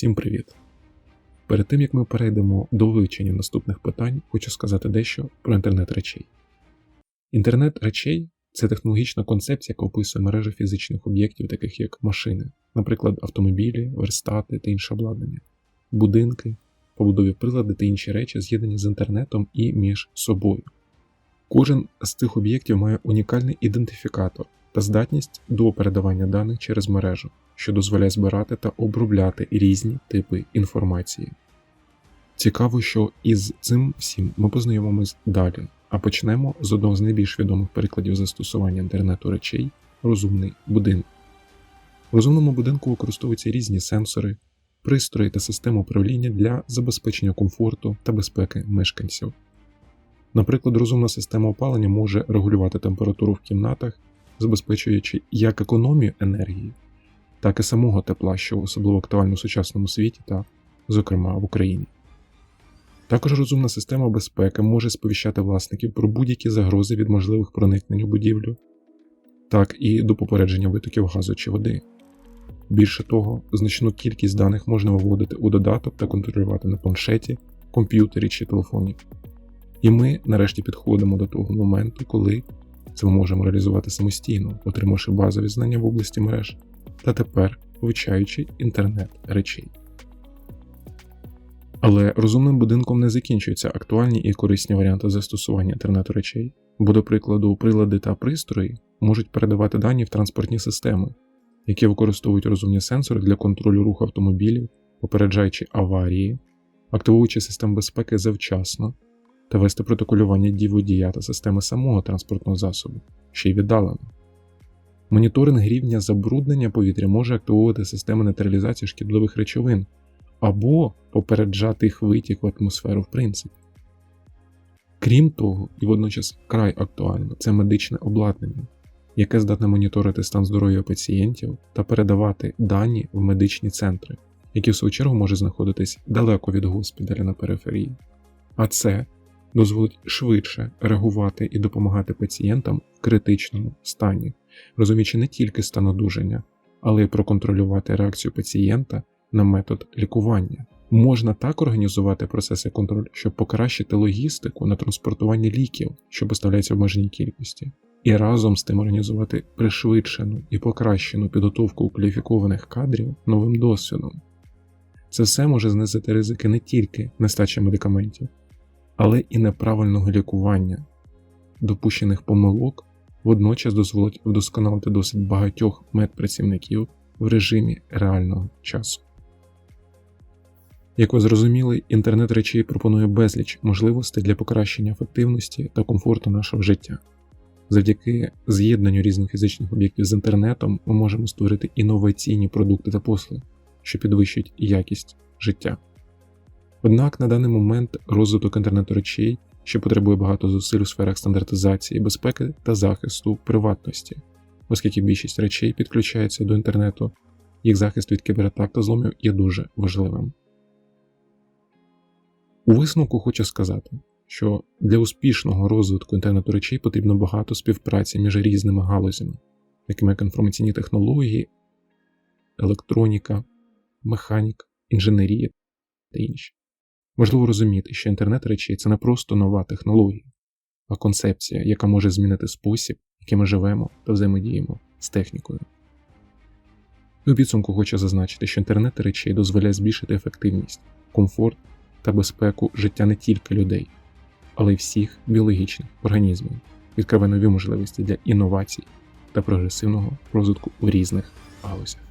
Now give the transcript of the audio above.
Всім привіт! Перед тим як ми перейдемо до вивчення наступних питань, хочу сказати дещо про інтернет речей. Інтернет речей це технологічна концепція, яка описує мережу фізичних об'єктів, таких як машини, наприклад, автомобілі, верстати та інше обладнання, будинки, побудові прилади та інші речі, з'єднані з інтернетом і між собою. Кожен з цих об'єктів має унікальний ідентифікатор та здатність до передавання даних через мережу, що дозволяє збирати та обробляти різні типи інформації. Цікаво, що із цим всім ми познайомимось далі, а почнемо з одного з найбільш відомих прикладів застосування інтернету речей розумний будинок. В розумному будинку використовуються різні сенсори, пристрої та системи управління для забезпечення комфорту та безпеки мешканців. Наприклад, розумна система опалення може регулювати температуру в кімнатах, забезпечуючи як економію енергії, так і самого тепла, що особливо актуально в сучасному світі та, зокрема, в Україні. Також розумна система безпеки може сповіщати власників про будь-які загрози від можливих проникнень у будівлю, так і до попередження витоків газу чи води. Більше того, значну кількість даних можна виводити у додаток та контролювати на планшеті, комп'ютері чи телефоні. І ми нарешті підходимо до того моменту, коли це ми можемо реалізувати самостійно, отримавши базові знання в області мереж та тепер вивчаючи інтернет речей. Але розумним будинком не закінчуються актуальні і корисні варіанти застосування інтернету речей, бо, до прикладу, прилади та пристрої можуть передавати дані в транспортні системи, які використовують розумні сенсори для контролю руху автомобілів, попереджаючи аварії, активуючи систему безпеки завчасно та вести протоколювання дій водія та системи самого транспортного засобу, ще й віддалено. Моніторинг рівня забруднення повітря може активувати системи нейтралізації шкідливих речовин або попереджати їх витік в атмосферу в принципі. Крім того, і водночас край актуально це медичне обладнання, яке здатне моніторити стан здоров'я пацієнтів та передавати дані в медичні центри, які в свою чергу можуть знаходитись далеко від госпіталя на периферії. А це дозволить швидше реагувати і допомагати пацієнтам в критичному стані, розуміючи не тільки стан одужання, але й проконтролювати реакцію пацієнта на метод лікування. Можна так організувати процеси контролю, щоб покращити логістику на транспортування ліків, що поставляються в обмеженій кількості, і разом з тим організувати пришвидшену і покращену підготовку кваліфікованих кадрів новим досвідом. Це все може знизити ризики не тільки нестачі медикаментів, але і неправильного лікування, допущених помилок водночас дозволить вдосконалити досить багатьох медпрацівників в режимі реального часу. Як ви зрозуміли, інтернет речей пропонує безліч можливостей для покращення ефективності та комфорту нашого життя. Завдяки з'єднанню різних фізичних об'єктів з інтернетом ми можемо створити інноваційні продукти та послуги, що підвищують якість життя. Однак на даний момент розвиток інтернету речей ще потребує багато зусиль у сферах стандартизації, безпеки та захисту приватності, оскільки більшість речей підключається до інтернету, їх захист від кібератак та зломів є дуже важливим. У висновку хочу сказати, що для успішного розвитку інтернету речей потрібно багато співпраці між різними галузями, такими як інформаційні технології, електроніка, механіка, інженерія та інші. Важливо розуміти, що інтернет речей це не просто нова технологія, а концепція, яка може змінити спосіб, яким ми живемо та взаємодіємо з технікою. У підсумку хочу зазначити, що інтернет речей дозволяє збільшити ефективність, комфорт та безпеку життя не тільки людей, але й всіх біологічних організмів, відкриває нові можливості для інновацій та прогресивного розвитку у різних галузях.